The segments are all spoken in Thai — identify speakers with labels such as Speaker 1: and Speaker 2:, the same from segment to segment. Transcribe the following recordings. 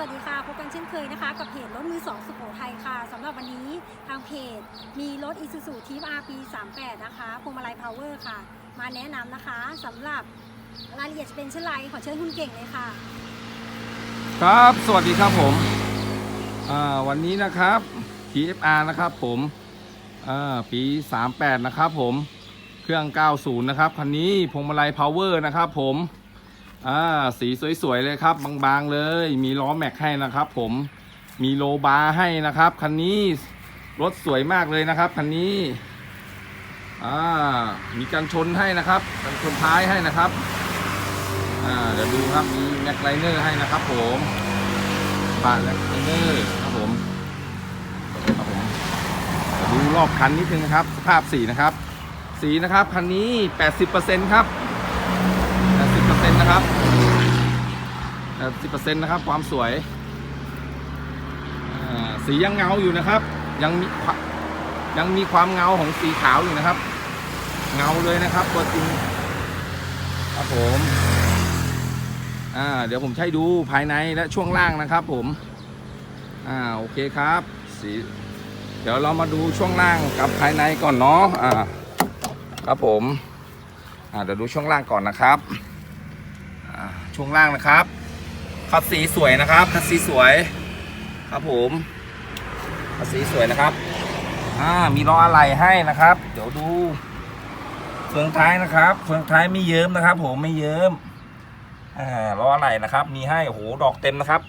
Speaker 1: วัสดีค่ะพบกันเช่นเคยนะคะ กับเพจรถมือสองสุโขทัยค่ะสำหรับวันนี้ทางเพจมีรถ Isuzu t ี p R ปี38นะคะพวงมาลัย Power ค่ะ มาแนะนำนะคะสำหรับรายละเอียดเป็นเช่นไรขอเชิญคุณเก่งเลยค่ะ
Speaker 2: ครับสวัสดีครับผมวันนี้นะครับ TFR นะครับผมอ่าปี 38 นะครับผมเครื่อง 90 นะครับคันนี้พวงมาลัย Power นะครับผม อ่าสีสวยๆเลยครับ บางๆเลย มีล้อแม็กให้นะครับ ผมมีโลบาร์ให้นะครับคันนี้รถสวยมากเลยนะครับคันนี้อ่ามีกันชนให้นะครับกันชนท้ายให้นะครับอ่าเดี๋ยวดูครับมีแม็กไลเนอร์ให้นะครับ ผมบาแม็กไลเนอร์ครับผมครับผมเดี๋ยวดูรอบคันนิดนึงนะครับ สภาพสีนะครับ สีนะครับคันนี้ 80%ครับ นะครับ80%นะครับ ความสวยสียังเงาอยู่นะครับ ยังมียังมีความเงาของสีขาวอยู่นะครับ เงาเลยนะครับตัวจริงครับผมอ่าเดี๋ยวผมใช้ดูภายในและช่วงล่างนะครับ ผมอ่าโอเคครับ สี เดี๋ยวเรามาดูช่วงล่างกับภายในก่อนเนาะอ่าครับผมอ่าเดี๋ยวดูช่วงล่างก่อนนะครับ ช่วงล่างนะครับคัดสีสวยนะครับคัดสีสวย ครับผมคัดสีสวยนะครับอ่ามีล้ออะไรให้นะครับ เดี๋ยวดูเฟืองท้ายนะครับเฟืองท้ายไม่เยิ้มนะครับ ผมไม่เยิ้มอ่าล้ออะไรนะครับ มีให้โหดอกเต็มนะครับ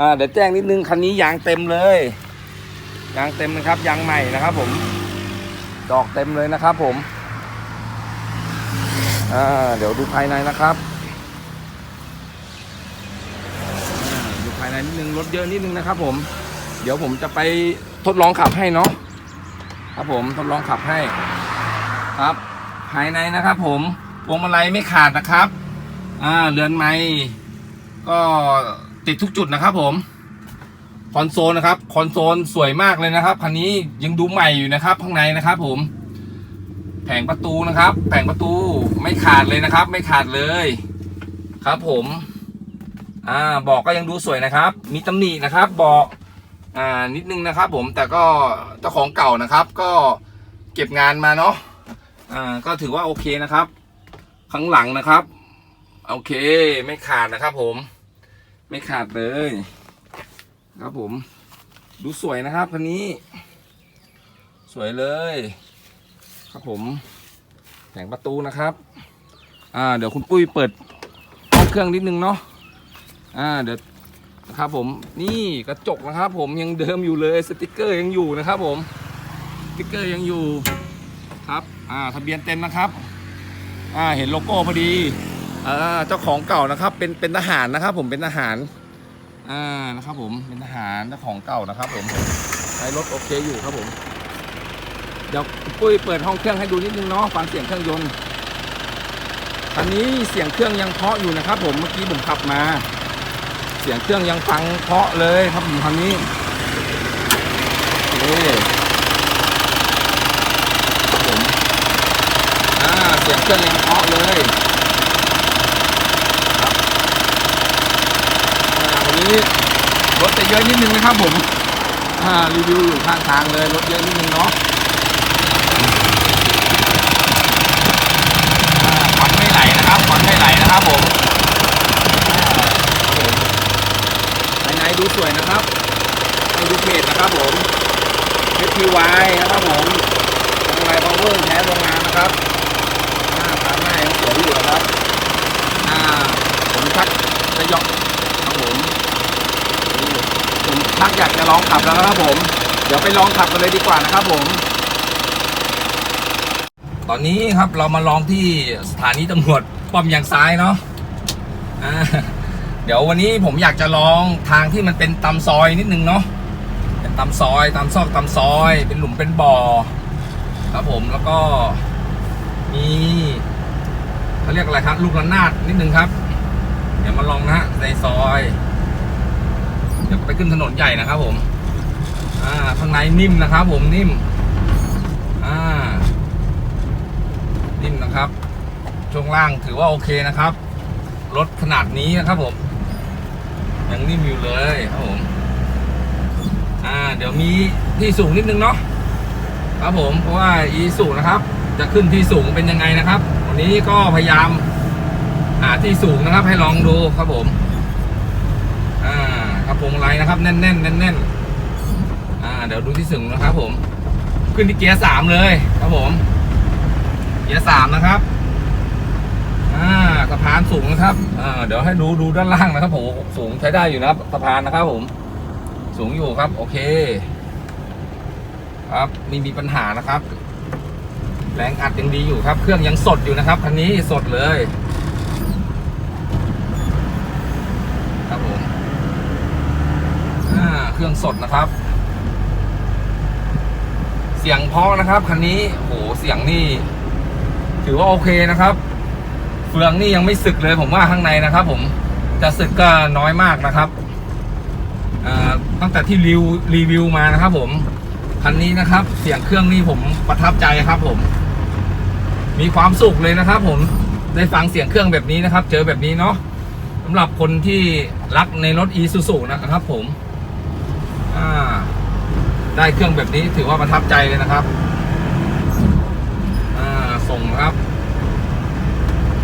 Speaker 2: อ่าเดี๋ยวแจ้งนิดนึงคันนี้ยางเต็มเลยยางเต็มนะครับยางใหม่นะครับ ผม ดอกเต็มเลยนะครับ ผมอ่าเดี๋ยวดูภายในนะครับอ่าดู ภายในนิดนึงรถเยอะนิดนึงนะครับ ผม เดี๋ยวผมจะไปทดลองขับให้เนาะครับผมทดลองขับให้ครับ ภายในนะครับผมพวงมาลัยไม่ขาดนะครับ อ่าเรือนไม้ก็ติดทุกจุดนะครับ ผมคอนโซลนะครับคอนโซลสวยมากเลยนะครับคันนี้ยังดูใหม่อยู่นะครับ ข้างในนะครับ ผมแผงประตูนะครับ แผงประตูไม่ขาดเลยนะครับ ไม่ขาดเลย ครับผม อ่าเบอกก็ยังดูสวยนะครับ มีตำหนินะครับเบอกอ่านิดนึงนะครับผมแต่ก็เจ้าของเก่านะครับ ก็เก็บงานมาเนาะอ่าก็ถือว่าโอเคนะครับข้างหลังนะครับ โอเคไม่ขาดนะครับ ผม ไม่ขาดเลยครับผม ดูสวยนะครับคันนี้ สวยเลย ครับผมแผงประตูนะครับ อ่า เดี๋ยวคุณปุ้ยเปิดห้องเครื่องนิดนึงเนาะ อ่าเดี๋ยวนะครับผมนี่กระจกนะครับ ผมยังเดิมอยู่เลยสติกเกอร์ยังอยู่นะครับ ผมสติกเกอร์ยังอยู่ครับอ่าทะเบียนเต็มนะครับอ่าเห็นโลโก้พอดีอ่าเจ้าของเก่านะครับ เป็นเป็นทหารนะครับ ผมเป็นทหารอ่านะครับ ผมเป็นทหารเจ้าของเก่านะครับ ผมใช้รถโอเคอยู่ครับผมเดี๋ยวปุ้ยเปิดห้องเครื่องให้ดูนิดนึงเนาะฟังเสียงเครื่องยนต์อันนี้เสียงเครื่องยังเพาะอยู่นะครับ ผมเมื่อกี้ผมขับมา สียงเครื่องยังฟังเพาะเลยครับผมคันนี้โอเคครับผมอ่าเสียงเครื่องยังเพาะเลยครับอ่าวันนี้รถจะเยอะนิดนึงนะครับผมอ่ารีวิวอยู่ข้างทางเลยรถเยอะนิดนึงเนาะอ่าควันไม่ไหลนะครับควันไม่ไหลนะครับผมอ่าครับผมภายดูสวยนะครับให้ดูเพจนะครับผม HPY นะครับผมทางไลน์พาวเวอร์แท้โรงงานนะครับอ่าตาหน้ายังสวยอยู่นะครับอ่าผมชักจะยอกครับผมผมชักอยากจะลองขับแล้วนะครับผม เดี๋ยวไปลองขับกันเลยดีกว่านะครับผมตอนนี้ครับเรามาลองที่สถานีตำรวจป้อมยางซ้ายเนาะอ่า เดี๋ยววันนี้ผมอยากจะลองทางที่มันเป็นตำซอยนิดนึงเนาะเป็นตำซอยตำซอกตำซอย เป็นหลุมเป็นบ่อครับผมแล้วก็มีเขาเรียกอะไรครับ ลูกระนาดนิดนึงครับ เดี๋ยวมาลองนะฮะในซอย เดี๋ยวไปขึ้นถนนใหญ่นะครับผม อ่าข้างในนิ่มนะครับ ผมนิ่ม อ่า นิ่มนะครับช่วงล่างถือว่าโอเคนะครับรถขนาดนี้นะครับผม ยังนิ่มอยู่เลยครับผม อ่า เดี๋ยวมีที่สูงนิดนึงเนาะครับผมเพราะว่าอีสูงนะครับ จะขึ้นที่สูงเป็นยังไงนะครับ วันนี้ก็พยายามหาที่สูงนะครับ ให้ลองดูครับผม อ่าครับพวงมาลัยนะครับ แน่นๆแน่นๆอ่า เดี๋ยวดูที่สูงนะครับ ผม ขึ้นที่เกียร์สามเลย ครับผม เกียร์สามนะครับ อ่าสะพานสูงนะครับอ่าเดี๋ยวให้ดูดูด้านล่างนะครับผมสูงใช้ได้อยู่นะครับสะพานนะครับผม สูงอยู่ครับ โอเค ครับไม่มีปัญหานะครับ แรงอัดยังดีอยู่ครับ เครื่องยังสดอยู่นะครับคันนี้สดเลย ครับผมอ่าเครื่องสดนะครับเสียงเพราะนะครับคันนี้โหเสียงนี่ ถือว่าโอเคนะครับ ฟืองนี่ยังไม่สึกเลยผมว่าข้างในนะครับ ผมจะสึกก็น้อยมากนะครับตั้งแต่ที่รีวิวรีวิวมานะครับ ผมคันนี้นะครับ เสียงเครื่องนี่ผมประทับใจครับ ผม มีความสุขเลยนะครับ ผมได้ฟังเสียงเครื่องแบบนี้นะครับ เจอแบบนี้เนาะสำหรับคนที่รักในรถ e s u s u นะครับ ผมได้เครื่องแบบนี้ถือว่าประทับใจเลยนะครับส่งครับ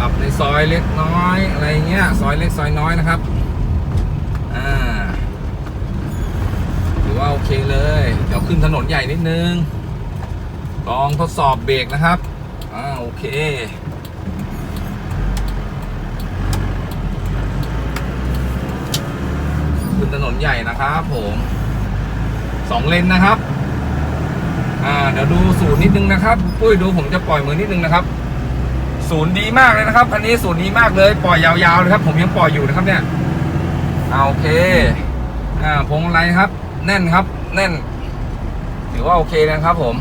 Speaker 2: ขับในซอยเล็กน้อยอะไรเงี้ยซอยเล็กซอยน้อยนะครับอ่าถือว่าโอเคเลย เดี๋ยวขึ้นถนนใหญ่นิดนึงลองทดสอบเบรกนะครับอ่าโอเคขึ้นถนนใหญ่นะครับผมสองเลนนะครับ อ่า เดี๋ยวดูสูตรนิดนึงนะครับ ปุ้ยดูผมจะปล่อยมือนิดนึงนะครับ ศูนย์ดีมากเลยนะครับอันนี้ศูนย์ดีมากเลย ปล่อยยาวๆเลยครับ ผมยังปล่อยอยู่นะครับเนี่ยอ่าโอเค อ่าพวงมาลัยครับ แน่นครับ แน่น ถือว่าโอเคนะครับ ผม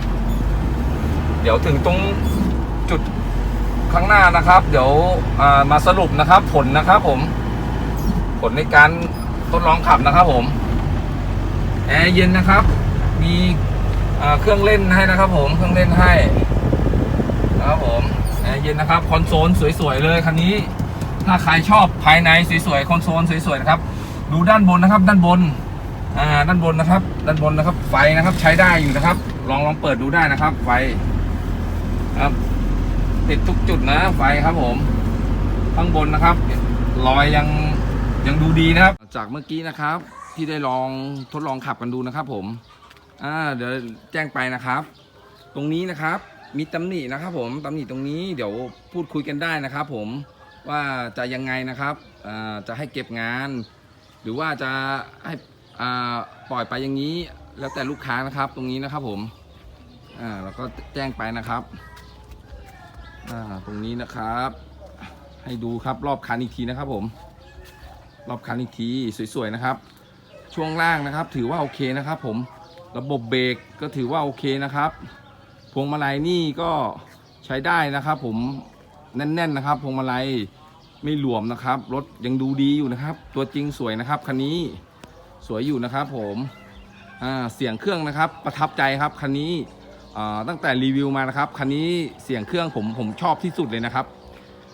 Speaker 2: เดี๋ยวถึงตรงจุดข้างหน้านะครับ เดี๋ยวามาสรุปนะครับ ผลนะครับ ผม ผลในการทดลองขับนะครับ ผมแอร์เย็นนะครับ มีเครื่องเล่นให้นะครับ ผมเครื่องเล่นให้นะครับผม ร์เย็นนะครับคอนโซลสวยๆเลยคันนี้ถ้าใครชอบภายในสวยๆคอนโซลสวยๆนะครับ ดูด้านบนนะครับ ด้านบนอ่าด้านบนนะครับ ด้านบนนะครับ ไฟนะครับใช้ได้อยู่นะครับ ลองลองเปิดดูได้นะครับ ไฟครับติดทุกจุดนะ ไฟครับผม ข้างบนนะครับรอยยังยังดูดีนะครับ จากเมื่อกี้นะครับ ที่ได้ลองทดลองขับกันดูนะครับ ผมอ่าเดี๋ยวแจ้งไปนะครับ ตรงนี้นะครับ มีตำหนินะครับผมตำหนิตรงนี้เดี๋ยวพูดคุยกันได้นะครับ ผมว่าจะยังไงนะครับจะให้เก็บงาน หรือว่าจะให้ปล่อยไปอย่างนี้ แล้วแต่ลูกค้านะครับตรงนี้นะครับผมอ่าแล้วก็แจ้งไปนะครับตรงนี้นะครับ ให้ดูครับรอบคันอีกทีนะครับ ผม รอบคันอีกทีสวยๆนะครับ ช่วงล่างนะครับ ถือว่าโอเคนะครับ ผมระบบเบรกก็ถือว่าโอเคนะครับ พวงมาลัยนี่ก็ใช้ได้นะครับ ผมแน่น ๆนะครับ พวงมาลัยไม่หลวมนะครับ รถยังดูดีอยู่นะครับ ตัวจริงสวยนะครับคันนี้สวยอยู่นะครับ ผมเสียงเครื่องนะครับ ประทับใจครับคันนี้ตั้งแต่รีวิวมานะครับคันนี้เสียงเครื่องผมผมชอบที่สุดเลยนะครับ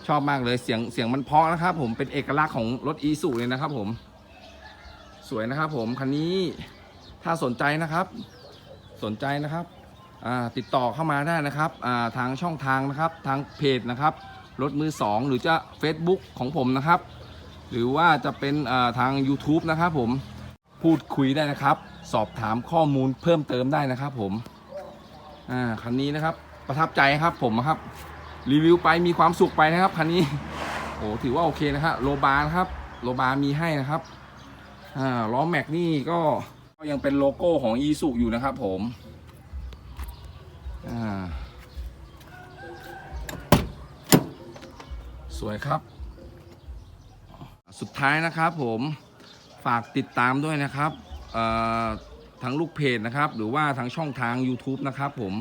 Speaker 2: ชอบมากเลยเสียงเสียงมันเพาะนะครับ ผมเป็นเอกลักษณ์ของรถอีสุเลยนะครับ ผม สวยนะครับ ผมคันนี้ถ้าสนใจนะครับ สนใจนะครับ ติดต่อเข้ามาได้นะครับทางช่องทางนะครับทางเพจนะครับรถมือสองหรือจะ Facebook ของผมนะครับ หรือว่าจะเป็นทาง YouTube นะครับผมพูดคุยได้นะครับ สอบถามข้อมูลเพิ่มเติมได้นะครับ ผมคันนี้นะครับประทับใจครับผมครับรีวิวไปมีความสุขไปนะครับคันนี้โอ้ถือว่าโอเคนะครับโลบาร์นะครับโลบาร์มีให้นะครับล้อแม็กนี่ก็ยังเป็นโลโก้ของ e ีสุอยู่นะครับผม สวยครับ สุดท้ายนะครับผมฝากติดตามด้วยนะครับทั้งลูกเพจนะครับ หรือว่าทางช่องทาง YouTube นะครับผม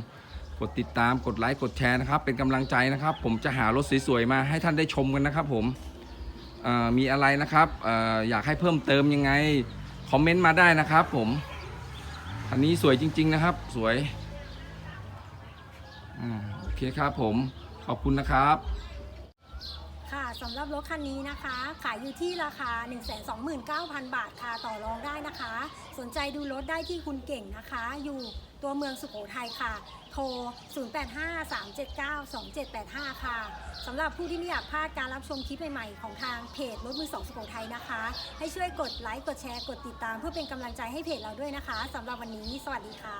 Speaker 2: กดติดตามกดไลค์กดแชร์นะครับ เป็นกำลังใจนะครับ ผมจะหารถสวยๆมาให้ท่านได้ชมกันนะครับ ผมมีอะไรนะครับออยากให้เพิ่มเติมยังไงคอมเมนต์มาได้นะครับ ผมอันนี้สวยจริง ๆ นะครับ สวย อ่าโอเคครับผม ขอบคุณนะครับ
Speaker 1: ค่ะสำหรับรถคันนี้นะคะ ขายอยู่ที่ราคา 129,000 บาทค่ะต่อรองได้นะคะ สนใจดูรถได้ที่คุณเก่งนะคะ อยู่ตัวเมืองสุโขทัยค่ะ โทร 0853792785 ค่ะสำหรับผู้ที่ไม่อยากพลาดการรับชมคลิปใหม่ๆ ของทางเพจรถมือสองสุโขทัยนะคะ ให้ช่วยกดไลค์ กดแชร์ กดติดตาม เพื่อเป็นกำลังใจให้เพจเราด้วยนะคะสำหรับวันนี้ สวัสดีค่ะ